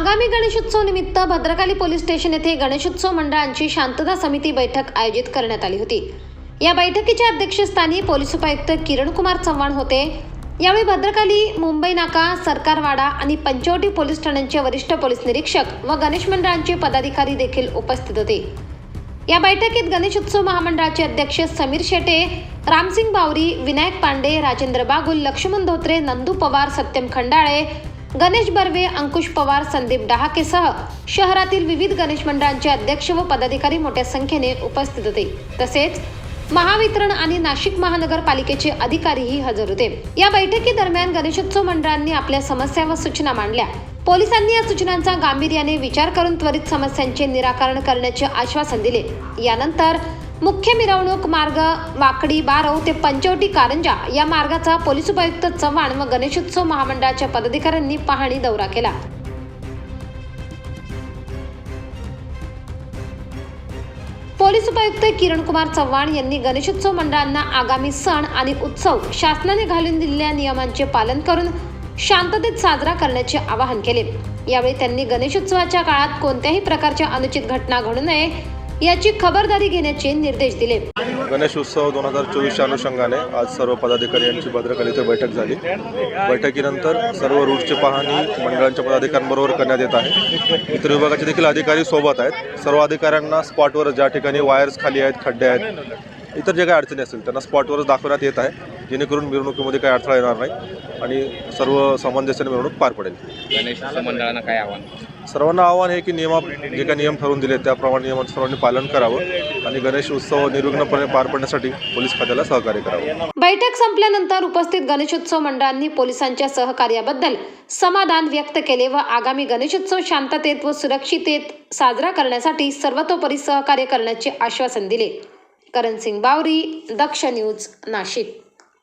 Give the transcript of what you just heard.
आगामी गणेशोत्सव निमित्त Bhadrakali police station येथे गणेशोत्सव मंडळांची शांतता समिती बैठक आयोजित करण्यात आली होती. या बैठकीच्या अध्यक्षस्थानी पोलीस उपायुक्त किरण कुमार चव्हाण होते. यावेळी भद्रकाली मुंबई नाका सरकारवाडा आणि पंचवटी पोलीस ठाण्यांचे वरिष्ठ पोलीस निरीक्षक व गणेश मंडळांचे पदाधिकारी देखील उपस्थित होते. या बैठकीत गणेशोत्सव महामंडळाचे अध्यक्ष समीर शेटे रामसिंग बावरी विनायक पांडे राजेंद्र बागुल लक्ष्मण धोत्रे नंदू पवार सत्यम खंडाळे गणेश बर्वे अंकुश पवार संदीप डहाकेसह शहरातील विविध गणेश मंडळांचे अध्यक्ष व पदाधिकारी मोठ्या संख्येने उपस्थित होते. तसेच महावितरण आणि नाशिक महानगरपालिकेचे अधिकारीही हजर होते. या बैठकीदरम्यान गणेशोत्सव मंडळांनी आपल्या समस्या व सूचना मांडल्या. पोलिसांनी या सूचनांचा गांभीर्याने विचार करून त्वरित समस्यांचे निराकरण करण्याचे आश्वासन दिले. यानंतर मुख्य मिरवणूक मार्ग वाकडी बारव ते पंचवटी कारंजा या मार्गाचा पोलीस उपायुक्त चव्हाण व गणेशोत्सव महामंडळाच्या पदाधिकाऱ्यांनी पाहणी दौरा केला. पोलीस उपायुक्त किरण कुमार चव्हाण यांनी गणेशोत्सव मंडळांना आगामी सण आणि उत्सव शासनाने घालून दिलेल्या नियमांचे पालन करून शांततेत साजरा करण्याचे आवाहन केले. यावेळी त्यांनी गणेशोत्सवाच्या काळात कोणत्याही प्रकारच्या अनुचित घटना घडू नये याची खबरदारी घेण्याचे निर्देश दिले. गणेश उत्सव दोन हजार चोवीसच्या अनुषंगाने आज सर्व पदाधिकारी यांची भद्रकाली इथे बैठक झाली. बैठकीनंतर सर्व रूटची पाहणी मंडळांच्या पदाधिकाऱ्यांबरोबर करण्यात येत आहे. इतर विभागाचे देखील अधिकारी सोबत आहेत. सर्व अधिकाऱ्यांना स्पॉटवर ज्या ठिकाणी वायर्स खाली आहेत खड्डे आहेत इतर जे काही अडचणी असतील त्यांना स्पॉटवरच दाखवण्यात येत आहे. जेणेकरून मिरवणुकीमध्ये काही अडथळा येणार नाही आणि सर्व सामंजस्याने मिरवणूक पार पडेल. गणेशोत्सव मंडळांना काय आव्हान? सर्वांना आव्हान आहे की नियमा जे काही नियम ठरवून दिले त्याप्रमाणे नियमांचं सर्वांनी पालन करावं आणि गणेश उत्सव निर्विघ्नपणे पार पडण्यासाठी पोलीस खात्याला सहकार्य करावं. बैठक संपल्यानंतर उपस्थित गणेशोत्सव मंडळांनी पोलिसांच्या सहकार्याबद्दल समाधान व्यक्त केले व आगामी गणेशोत्सव शांततेत व सुरक्षितेत साजरा करण्यासाठी सर्वतोपरी सहकार्य करण्याचे आश्वासन दिले. करण सिंग बावरी दक्ष न्यूज नाशिक.